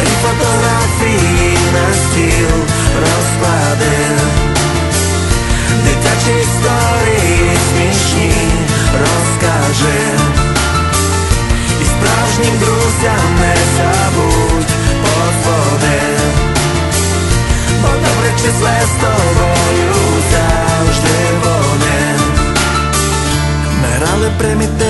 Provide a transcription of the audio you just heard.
Старі фотографії на стіл розкладив. Дитячі історії смішні розкаже. І справжнім друзям не забудь подзвони. Бо добре числе з тобою завжди вони. Ми грали примітивну музику, так